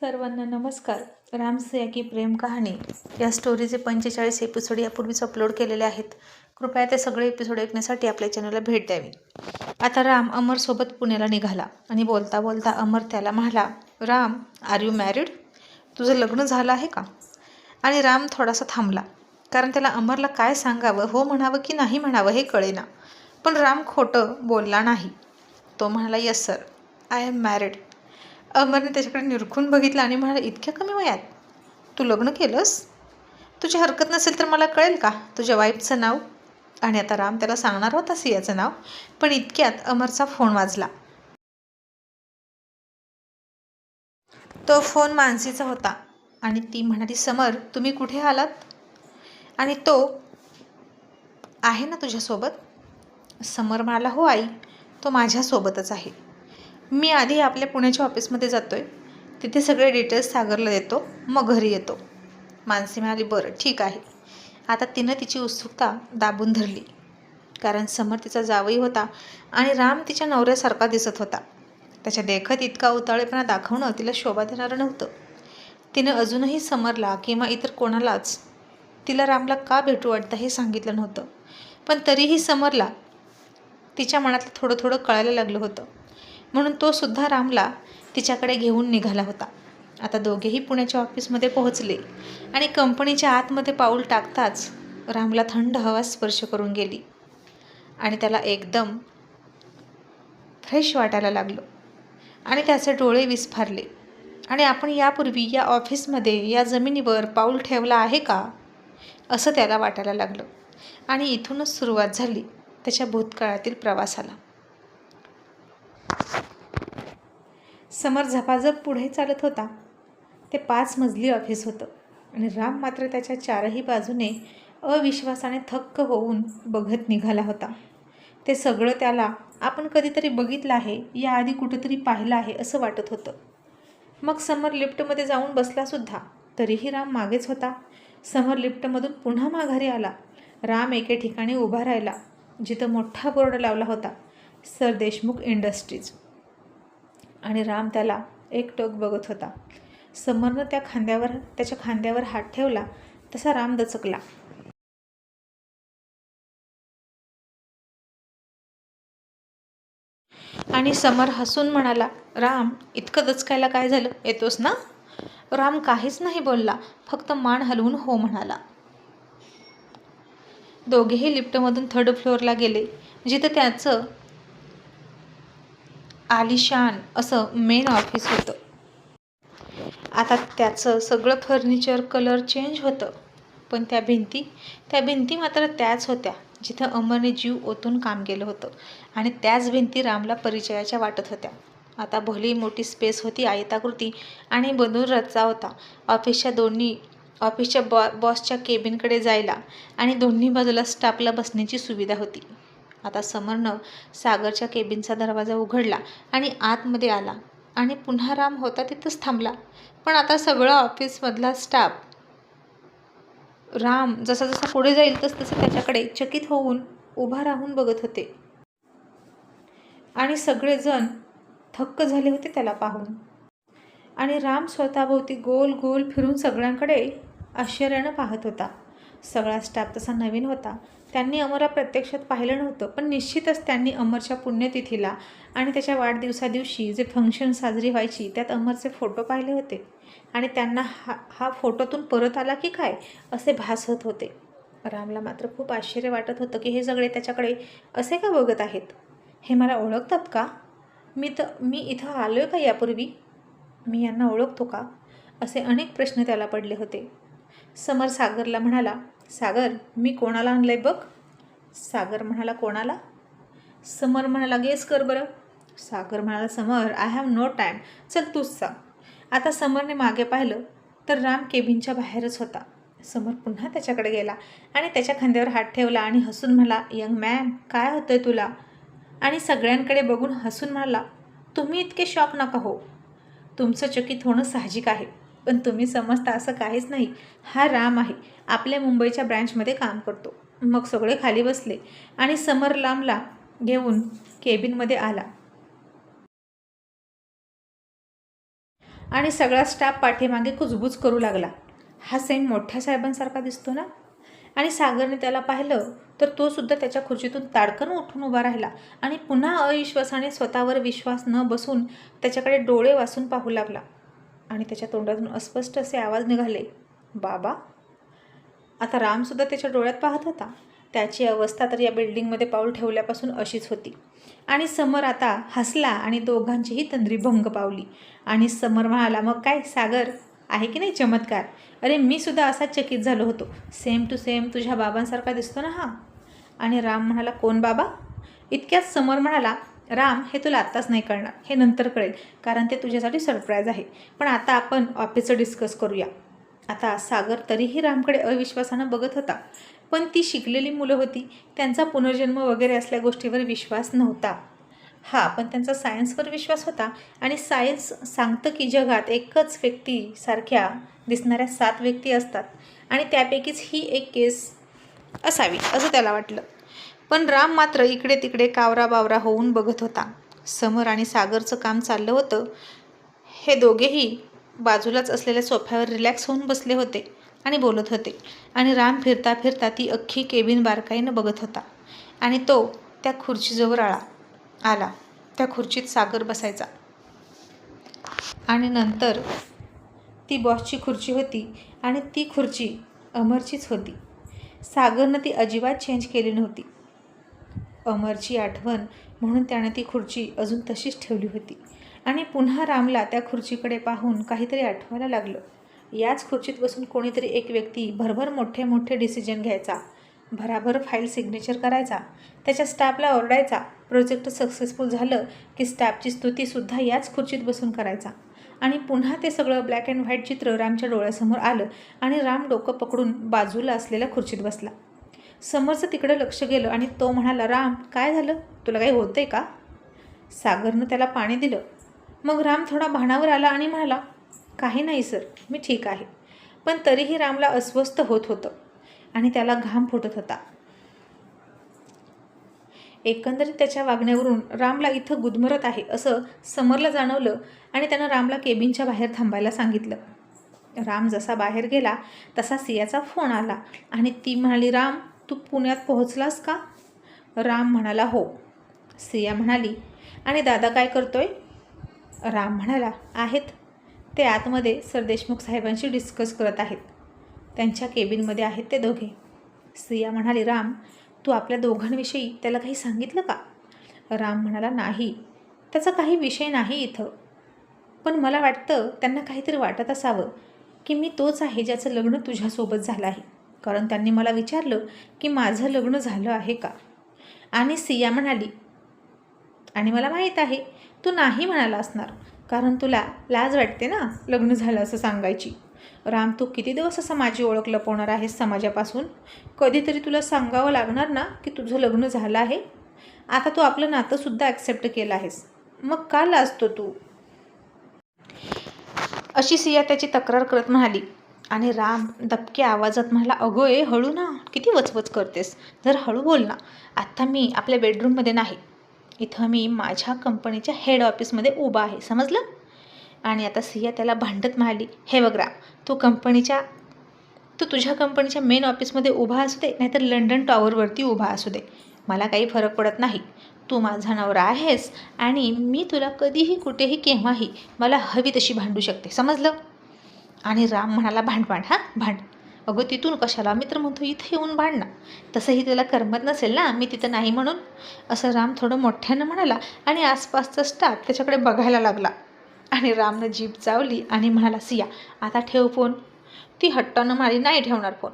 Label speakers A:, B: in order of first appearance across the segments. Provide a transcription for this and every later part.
A: सर्वांना नमस्कार. रामसे की प्रेम कहाणी. या स्टोरीचे पंचेचाळीस एपिसोड यापूर्वीच अपलोड केलेले आहेत. कृपया ते सगळे एपिसोड ऐकण्यासाठी आपल्या चॅनलला भेट द्यावी. आता राम अमरसोबत पुण्याला निघाला आणि बोलता बोलता अमर त्याला म्हणाला राम आर यू मॅरिड तुझं लग्न झालं आहे का? आणि राम थोडासा थांबला कारण त्याला अमरला काय सांगावं हो म्हणावं की नाही म्हणावं हे कळेना. पण राम खोटं बोलला नाही. तो म्हणाला yes sir I am married अमरने त्याच्याकडे निरखून बघितलं आणि म्हणाला इतक्या कमी वयात? तू लग्न केलंस? तुझी हरकत नसेल तर मला कळेल का? तुझ्या वाईफचं नाव? आणि आता राम त्याला सांगणार होता सियाचं नाव पण इतक्यात अमरचा फोन वाजला. तो फोन मानसीचा होता आणि ती म्हणाली समर तुम्ही कुठे आलात? आणि तो आहे ना तुझ्यासोबत? समर म्हणाला हो आई तो माझ्यासोबतच आहे. मी आधी आपल्या पुण्याच्या ऑफिसमध्ये जातो आहे तिथे सगळे डिटेल्स सागरला देतो मग घरी येतो. मानसी म्हणाली बरं ठीक आहे. आता तिनं तिची उत्सुकता दाबून धरली. कारण समर तिचा जावई होता आणि राम तिच्या नवऱ्यासारखा दिसत होता. त्याच्या देखत इतका उताळेपणा दाखवणं तिला शोभा देणारं नव्हतं. तिनं अजूनही समरला किंवा इतर कोणालाच तिला रामला का भेटू वाटतं हे सांगितलं नव्हतं. पण तरीही समरला तिच्या मनातलं थोडं थोडं कळायला लागलं होतं. म्हणून तो सुद्धा रामला तिच्याकडे घेऊन निघाला होता. आता दोघेही पुण्याच्या ऑफिसमध्ये पोहोचले आणि कंपनीच्या आतमध्ये पाऊल टाकताच रामला थंड हवा स्पर्श करून गेली आणि त्याला एकदम फ्रेश वाटायला लागलं आणि त्याचे डोळे विस्फारले. आणि आपण यापूर्वी या ऑफिसमध्ये या जमिनीवर पाऊल ठेवला आहे का? असं त्याला वाटायला लागलं आणि इथूनच सुरुवात झाली. त्याच्या भूतकाळातील प्रवासाला. समर झपाझप पुढे चालत होता. ते पाच मजली ऑफिस होतं. आणि राम मात्र त्याच्या चारही बाजूने अविश्वासाने थक्क होऊन बघत निघाला होता. ते सगळं त्याला आपण कधीतरी बघितलं आहे याआधी कुठेतरी पाहिलं आहे असं वाटत होतं. मग समर लिफ्टमध्ये जाऊन बसलासुद्धा तरीही राम मागेच होता. समर लिफ्टमधून पुन्हा माघारी आला. राम एके ठिकाणी उभा राहिला जिथं मोठा बोर्ड लावला होता सर देशमुख इंडस्ट्रीज. आणि राम त्याला एकटक बघत होता. समरनं त्या खांद्यावर त्याच्या खांद्यावर हात ठेवला तसा राम दचकला. आणि समर हसून म्हणाला राम इतकं दचकायला काय झालं? येतोस ना? राम काहीच नाही बोलला फक्त मान हलवून हो म्हणाला. दोघेही लिफ्टमधून थर्ड फ्लोअरला गेले जिथं त्याचं आलिशान असं मेन ऑफिस होतं. आता त्याचं सगळं फर्निचर कलर चेंज होतं. पण त्या भिंती त्या भिंती मात्र त्याच होत्या जिथं अमरने जीव ओतून काम केलं होतं. आणि त्याच भिंती रामला परिचयाच्या वाटत होत्या. आता भली मोठी स्पेस होती आयताकृती आणि बनून रचा होता. ऑफिसच्या दोन्ही ऑफिसच्या बॉ बॉसच्या केबिनकडे जायला आणि दोन्ही बाजूला स्टाफला बसण्याची सुविधा होती. आता समरनं सागरच्या केबिनचा दरवाजा उघडला आणि आतमध्ये आला. आणि पुन्हा राम होता तिथंच थांबला. पण आता सगळं ऑफिसमधला स्टाफ राम जसा जसा पुढे जाईल तस तसं त्याच्याकडे चकित होऊन उभा राहून बघत होते. आणि सगळेजण थक्क झाले होते त्याला पाहून. आणि राम स्वतःभोवती गोल गोल फिरून सगळ्यांकडे आश्चर्यानं पाहत होता. सगळा स्टाफ तसा नवीन होता. त्यांनी अमरला प्रत्यक्षात पाहिलं नव्हतं पण निश्चितच त्यांनी अमरच्या पुण्यतिथीला आणि त्याच्या वाढदिवसादिवशी जे फंक्शन साजरी व्हायची त्यात अमरचे फोटो पाहिले होते. आणि त्यांना हा हा फोटोतून परत आला की काय? असे भासत होते. रामला मात्र खूप आश्चर्य वाटत होतं की हे सगळे त्याच्याकडे असे का बघत आहेत? हे मला ओळखतात का? मी तर मी इथं आलो आहे का यापूर्वी? मी यांना ओळखतो का? असे अनेक प्रश्न त्याला पडले होते. समर सागरला म्हणाला सागर मी कोणाला आणलं आहे बघ? सागर म्हणाला कोणाला? समर म्हणाला गेस कर बरं. सागर म्हणाला Samar I have no time चल तूच सांग. आता समरने मागे पाहिलं तर राम केबिनच्या बाहेरच होता. समर पुन्हा त्याच्याकडे गेला आणि त्याच्या खांद्यावर हात ठेवला आणि हसून म्हणाला यंग मॅन काय होतंय तुला? आणि सगळ्यांकडे बघून हसून म्हणाला तुम्ही इतके शॉक नका हो तुमचं चकित होणं साहजिक आहे. पण तुम्ही समजता असं काहीच नाही. हा राम आहे. आपल्या मुंबईच्या ब्रँचमध्ये काम करतो. मग सगळे खाली बसले आणि समर लांबला घेऊन केबिनमध्ये आला. आणि सगळा स्टाफ पाठीमागे कुजबूज करू लागला. हा सेम मोठ्या साहेबांसारखा दिसतो ना? आणि सागरने त्याला पाहिलं तर तो सुद्धा त्याच्या खुर्चीतून ताडकन उठून उभा राहिला आणि पुन्हा अविश्वासाने स्वतःवर विश्वास न बसून त्याच्याकडे डोळे वासून पाहू लागला. आणि त्याच्या तोंडातून अस्पष्ट असे आवाज निघाले बाबा आता रामसुद्धा त्याच्या डोळ्यात पाहत होता. त्याची अवस्था तर या बिल्डिंगमध्ये पाऊल ठेवल्यापासून अशीच होती. आणि समर आता हसला आणि दोघांचीही तंद्री भंग पावली. आणि समर म्हणाला मग काय सागर आहे की नाही चमत्कार? अरे मी सुद्धा असाच चकित झालो होतो. सेम टू सेम तुझ्या बाबांसारखा दिसतो ना हा? आणि राम म्हणाला कोण बाबा? इतक्यात समर म्हणाला राम हे तुला आत्ताच नाही कळणार. हे नंतर कळेल कारण ते तुझ्यासाठी सरप्राईज आहे. पण आता आपण ऑफिसचं डिस्कस करूया. आता सागर तरीही रामकडे अविश्वासानं बघत होता. पण ती शिकलेली मुलं होती. त्यांचा पुनर्जन्म वगैरे असल्या गोष्टीवर विश्वास नव्हता. हा पण त्यांचा सायन्सवर विश्वास होता आणि सायन्स सांगतं की जगात एकच व्यक्तीसारख्या दिसणाऱ्या सात व्यक्ती असतात. आणि त्यापैकीच ही एक केस असावी असं त्याला वाटलं. पण राम मात्र इकडे तिकडे कावरा बावरा होऊन बघत होता. समर आणि सागरचं काम चाललं होतं. हे दोघेही बाजूलाच असलेल्या सोफ्यावर रिलॅक्स होऊन बसले होते आणि बोलत होते. आणि राम फिरता फिरता ती अख्खी केबिन बारकाईनं बघत होता. आणि तो त्या खुर्चीजवळ आला. आला. त्या खुर्चीत सागर बसायचा. आणि नंतर ती बॉसची खुर्ची होती आणि ती खुर्ची अमरचीच होती. सागरनं ती अजिबात चेंज केली नव्हती. अमरची आठवण म्हणून त्यानं ती खुर्ची अजून तशीच ठेवली होती. आणि पुन्हा रामला त्या खुर्चीकडे पाहून काहीतरी आठवायला लागलं. याच खुर्चीत बसून कोणीतरी एक व्यक्ती भरभर मोठे मोठे डिसिजन घ्यायचा भराभर फाईल सिग्नेचर करायचा त्याच्या स्टाफला ओरडायचा. प्रोजेक्ट सक्सेसफुल झालं की स्टाफची स्तुतीसुद्धा याच खुर्चीत बसून करायचा. आणि पुन्हा ते सगळं ब्लॅक अँड व्हाईट चित्र रामच्या डोळ्यासमोर आलं आणि राम डोकं पकडून बाजूला असलेल्या खुर्चीत बसला. समोरचं तिकडं लक्ष गेलं आणि तो म्हणाला राम काय झालं? तुला काही होतंय का? सागरनं त्याला पाणी दिलं. मग राम थोडा भाणावर आला आणि म्हणाला काही नाही सर मी ठीक आहे. पण तरीही रामला अस्वस्थ होत होतं आणि त्याला घाम फुटत होता. एकंदरीत त्याच्या वागण्यावरून रामला इथं गुदमरत आहे असं समरला जाणवलं आणि त्यानं रामला केबिनच्या बाहेर थांबायला सांगितलं. राम जसा बाहेर गेला तसा सियाचा फोन आला आणि ती म्हणाली राम तू पुण्यात पोहोचलास का? राम म्हणाला हो. सिया म्हणाली आणि दादा काय करतोय? राम म्हणाला आहेत. ते आतमध्ये सरदेशमुख साहेबांशी डिस्कस करत आहेत. त्यांच्या केबिनमध्ये आहेत ते दोघे. सिया म्हणाली राम तू आपल्या दोघांविषयी त्याला काही सांगितलं का? राम म्हणाला नाही. त्याचा काही विषय नाही इथं. पण मला वाटतं त्यांना काहीतरी वाटत असावं की मी तोच आहे ज्याचं लग्न तुझ्यासोबत झालं आहे. कारण त्यांनी मला विचारलं की माझं लग्न झालं आहे का? आणि सिया म्हणाली आणि मला माहीत आहे तू नाही म्हणाला असणार कारण तुला लाज वाटते ना लग्न झालं असं सांगायची. राम तू किती दिवस असं माझी ओळख लपवणार आहेस समाजापासून? कधीतरी तुला सांगावं लागणार ना की तुझं लग्न झालं आहे? आता तू आपलं नातंसुद्धा ॲक्सेप्ट केलं आहेस. मग का लाजतो तू? अशी सिया त्याची तक्रार करत म्हणाली आणि राम दबक्या आवाजात म्हणाला अगो ए हळू ना किती वचवच करतेस? जर हळू बोल ना आत्ता मी आपल्या बेडरूममध्ये नाही. इथं मी माझ्या कंपनीच्या हेड ऑफिसमध्ये उभा आहे समजलं? आणि आता सिया त्याला भांडत म्हणाली हे बघ राम तू कंपनीच्या तू तुझ्या कंपनीच्या मेन ऑफिसमध्ये उभा असू दे नाहीतर लंडन टॉवरवरती उभा असू दे. मला काही फरक पडत नाही. तू माझा नवरा आहेस आणि मी तुला कधीही कुठेही केव्हाही मला हवी तशी भांडू शकते समजलं? आणि राम म्हणाला भांड भांड हां भांड. अगं तिथून कशाला? मी तर म्हणतो इथं येऊन भांड ना. तसंही त्याला करमत नसेल ना मी तिथं नाही म्हणून. असं राम थोडं मोठ्यानं म्हणाला आणि आसपासचा स्टाफ त्याच्याकडे बघायला लागला. आणि रामनं जीप चावली आणि म्हणाला सिया आता ठेव फोन. ती हट्टानं मारी नाही ठेवणार फोन.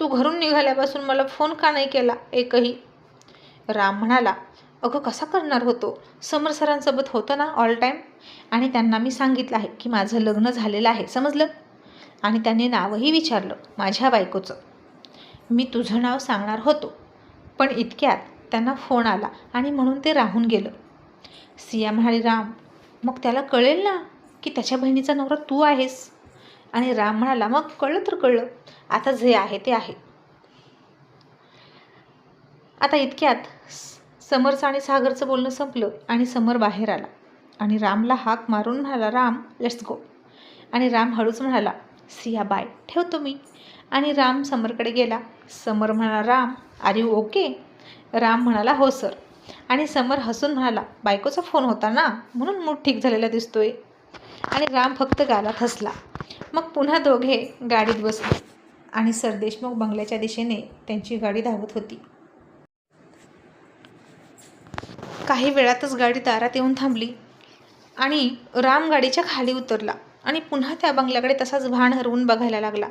A: तू घरून निघाल्यापासून मला फोन का नाही केला? एकही. राम म्हणाला अगं कसा करणार होतो? समर सरांसोबत होतं ना ऑल टाईम आणि त्यांना मी सांगितलं आहे की माझं लग्न झालेलं आहे. समजलं? आणि त्यांनी नावही विचारलं माझ्या बायकोचं. मी तुझं नाव सांगणार होतो पण इतक्यात त्यांना फोन आला आणि म्हणून ते राहून गेलं. सिया म्हणाली राम मग त्याला कळेल ना की त्याच्या बहिणीचा नवरा तू आहेस? आणि राम म्हणाला मग कळलं तर कळलं. आता जे आहे ते आहे. आता इतक्यात समरचं आणि सागरचं बोलणं संपलं आणि समर बाहेर आला. आणि रामला हाक मारून म्हणाला राम लेट्स गो आणि राम हळूच म्हणाला सिया बाय ठेवतो मी आणि राम समरकडे गेला. समर म्हणाला Ram are you okay Ram म्हणाला हो सर आणि समर हसून म्हणाला बायकोचा फोन होता ना? म्हणून मूड ठीक झालेला दिसतोय. आणि राम फक्त गालात हसला. मग पुन्हा दोघे गाडीत बसले. आणि सरदेशमुख बंगल्याच्या दिशेने त्यांची गाडी धावत होती. काही वेळातच गाडी दारात येऊन थांबली. आणि राम गाडीच्या खाली उतरला. आणि पुन्हा त्या बंगल्याकडे तसाच भान हरवून बघायला लागला.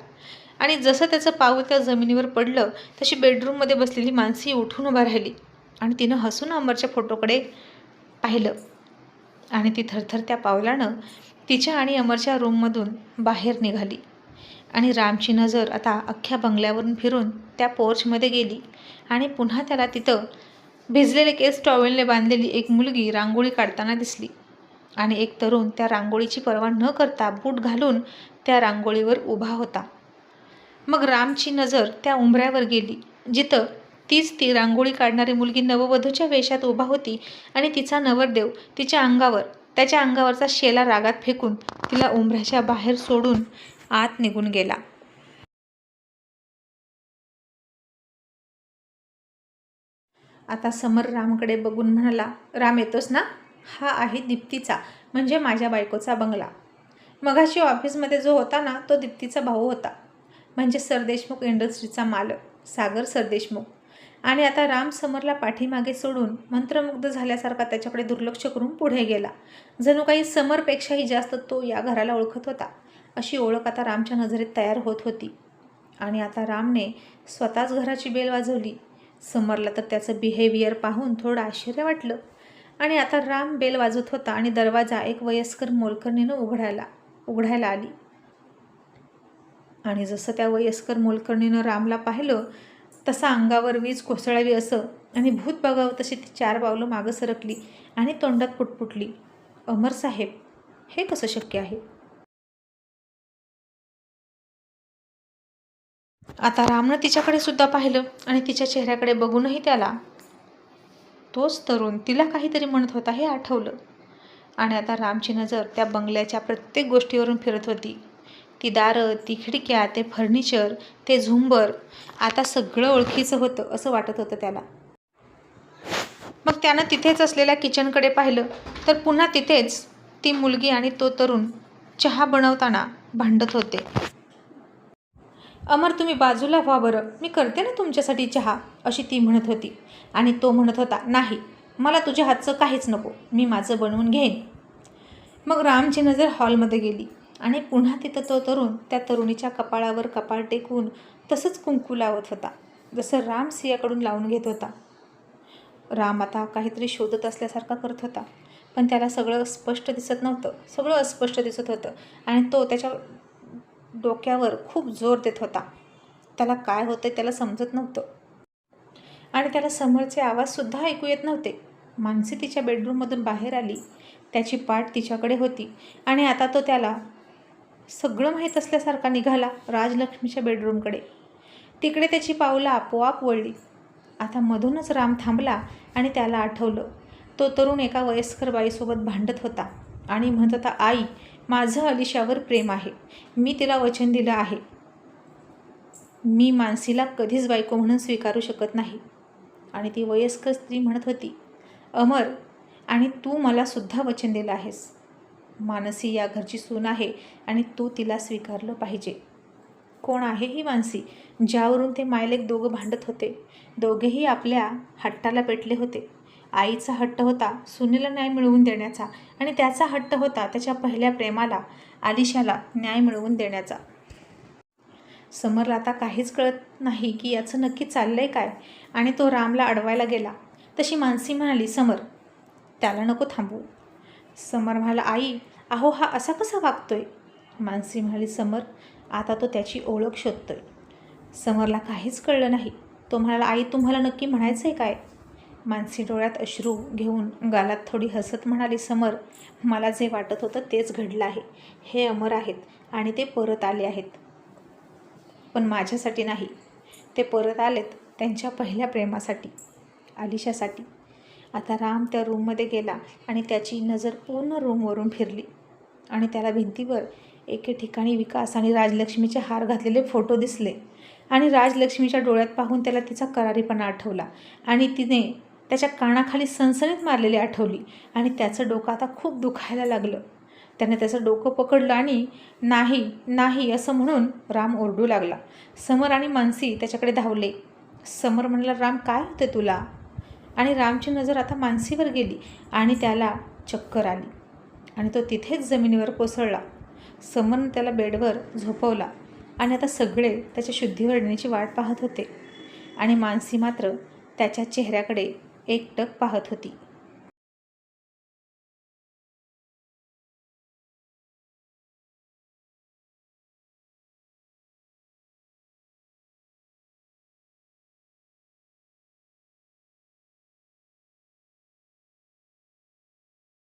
A: आणि जसं त्याचं पाऊल त्या जमिनीवर पडलं तशी बेडरूममध्ये बसलेली माणसी उठून उभा राहिली. आणि तिनं हसून अमरच्या फोटोकडे पाहिलं. आणि ती थरथर त्या पावलानं तिच्या आणि अमरच्या रूममधून बाहेर निघाली. आणि रामची नजर आता अख्ख्या बंगल्यावरून फिरून त्या पोर्चमध्ये गेली. आणि पुन्हा त्याला तिथं भिजलेले केस टॉवेलने बांधलेली एक मुलगी रांगोळी काढताना दिसली. आणि एक तरुण त्या रांगोळीची पर्वा न करता बूट घालून त्या रांगोळीवर उभा होता. मग रामची नजर त्या उंबऱ्यावर गेली जिथं तीच ती रांगोळी काढणारी मुलगी नववधूच्या वेशात उभा होती आणि तिचा नवरदेव तिच्या अंगावर त्याच्या अंगावरचा शेला रागात फेकून तिला उंबऱ्याच्या बाहेर सोडून आत निघून गेला. आता समर रामकडे बघून म्हणाला राम येतोस ना? हा आहे दीप्तीचा म्हणजे माझ्या बायकोचा बंगला. मगाशी ऑफिसमध्ये जो होता ना तो दीप्तीचा भाऊ होता. म्हणजे सरदेशमुख इंडस्ट्रीचा मालक सागर सरदेशमुख आणि आता राम समरला पाठीमागे सोडून मंत्रमुग्ध झाल्यासारखा त्याच्याकडे दुर्लक्ष करून पुढे गेला. जणू काही समरपेक्षाही जास्त तो या घराला ओळखत होता अशी ओळख आता रामच्या नजरेत तयार होत होती. आणि आता रामने स्वतःच घराची बेल वाजवली. समरला तर त्याचं बिहेवियर पाहून थोडं आश्चर्य वाटलं. आणि आता राम बेल वाजवत होता आणि दरवाजा एक वयस्कर मोलकर्णीनं उघडायला उघडायला आली. आणि जसं त्या वयस्कर मोलकर्णीनं रामला पाहिलं तसा अंगावर वीज कोसळावी असं आणि भूत बघावं तशी ती चार पावलं मागं सरकली आणि तोंडात पुटपुटली. अमर साहेब हे कसं शक्य आहे? आता रामनं तिच्याकडे सुद्धा पाहिलं आणि तिच्या चेहऱ्याकडे बघूनही त्याला तोच तरुण तिला काहीतरी म्हणत होता हे आठवलं. आणि आता रामची नजर त्या बंगल्याच्या प्रत्येक गोष्टीवरून फिरत होती. ती दारं ती खिडक्या ते फर्निचर ते झुंबर आता सगळं ओळखीचं होतं असं वाटत होतं त्याला. मग त्यानं तिथेच असलेल्या किचनकडे पाहिलं तर पुन्हा तिथेच ती मुलगी आणि तो तरुण चहा बनवताना भांडत होते. अमर तुम्ही बाजूला व्हा बरं. मी करते ना तुमच्यासाठी चहा अशी ती म्हणत होती. आणि तो म्हणत होता नाही मला तुझ्या हातचं काहीच नको. मी माझं बनवून घेईन. मग रामची नजर हॉलमध्ये गेली. आणि पुन्हा तिथं तो तरुण त्या तरुणीच्या कपाळावर कपाळ टेकवून तसंच कुंकू लावत होता. जसं राम सियाकडून लावून घेत होता. राम आता काहीतरी शोधत असल्यासारखा करत होता. पण त्याला सगळं स्पष्ट दिसत नव्हतं. सगळं अस्पष्ट दिसत होतं. आणि तो त्याच्या डोक्यावर खूप जोर देत होता. त्याला काय होतं त्याला समजत नव्हतं. आणि त्याला समोरचे आवाजसुद्धा ऐकू येत नव्हते. मानसी तिच्या बेडरूममधून बाहेर आली. त्याची पाठ तिच्याकडे होती. आणि आता तो त्याला सगळं माहीत असल्यासारखा निघाला राजलक्ष्मीच्या बेडरूमकडे तिकडे त्याची पावलं आपोआप वळली. आता मधूनच राम थांबला आणि त्याला आठवलं. तो तरुण एका वयस्कर बाईसोबत भांडत होता आणि म्हणत होता आई माझं अलिशावर प्रेम आहे. मी तिला वचन दिलं आहे. मी मानसीला कधीच बायको म्हणून स्वीकारू शकत नाही. आणि ती वयस्कर स्त्री म्हणत होती अमर आणि तू मला सुद्धा वचन दिलं आहेस. मानसी या घरची सून आहे आणि तू तिला स्वीकारलं पाहिजे. कोण आहे ही मानसी? ज्यावरून ते मायलेक दोघं भांडत होते. दोघेही आपल्या हट्टाला पेटले होते. आईचा हट्ट होता सुनीला न्याय मिळवून देण्याचा आणि त्याचा हट्ट होता त्याच्या पहिल्या प्रेमाला आलिशाला न्याय मिळवून देण्याचा. समरला आता काहीच कळत नाही की याचं नक्की चाललंय काय आणि तो रामला अडवायला गेला. तशी मानसी म्हणाली समर त्याला नको थांबू समर म्हणाला आई अहो हा असा कसा वागतोय? मानसी म्हणाली समर आता तो त्याची ओळख शोधतोय. समरला काहीच कळलं नाही. तो म्हणाला आई तुम्हाला नक्की म्हणायचं आहे काय? मानसी डोळ्यात अश्रू घेऊन गालात थोडी हसत म्हणाली समर मला जे वाटत होतं तेच घडलं आहे. हे अमर आहेत आणि ते परत आले आहेत. पण माझ्यासाठी नाही. ते परत आलेत त्यांच्या पहिल्या प्रेमासाठी आलिशासाठी. आता राम त्या रूममध्ये गेला आणि त्याची नजर पूर्ण रूमवरून फिरली आणि त्याला भिंतीवर एके ठिकाणी विकास आणि राजलक्ष्मीचे हार घातलेले फोटो दिसले आणि राजलक्ष्मीच्या डोळ्यात पाहून त्याला तिचा करारीपणा आठवला आणि तिने त्याच्या कानाखाली सणसणीत मारलेली आठवली आणि त्याचं डोकं आता खूप दुखायला लागलं. त्याने त्याचं डोकं पकडलं आणि नाही नाही असं म्हणून राम ओरडू लागला. समर आणि मानसी त्याच्याकडे धावले. समर म्हणाला राम काय होते तुला? आणि रामची नजर आता मानसीवर गेली आणि त्याला चक्कर आली. आणि तो तिथेच जमिनीवर कोसळला. समरनं त्याला बेडवर झोपवला आणि आता सगळे त्याच्या शुद्धीवर येण्याची वाट पाहत होते. आणि मानसी मात्र त्याच्या चेहऱ्याकडे एकटक पाहत होती.